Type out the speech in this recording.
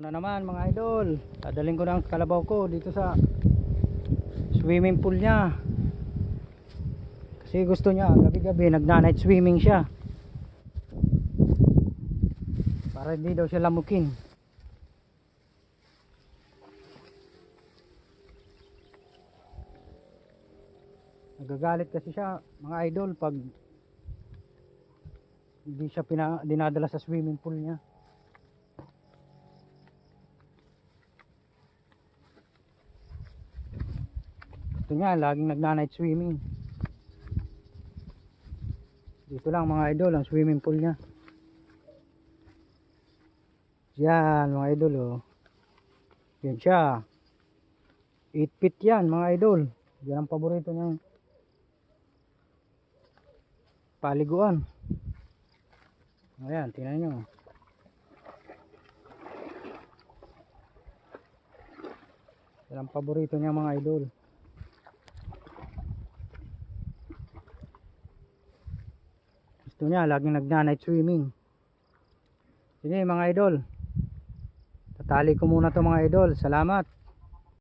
na naman mga idol. Dadalhin ko ng kalabaw ko dito sa swimming pool niya. Kasi gusto niya gabi gabi nagna night swimming siya. Para hindi daw siya lamukin. Nagagalit kasi siya mga idol pag hindi siya pina, dinadala sa swimming pool niya Ito nga, laging nagna-night swimming. Dito lang mga idol, ang swimming pool niya. Yan mga idol oh. Yan siya. 8 feet yan mga idol. Yan ang paborito niyang paliguan. Ayan, tingnan nyo. Yan ang paborito niya mga idol. Gusto niya, laging nagna-night swimming. Sige mga idol. Tatali ko muna to mga idol. Salamat.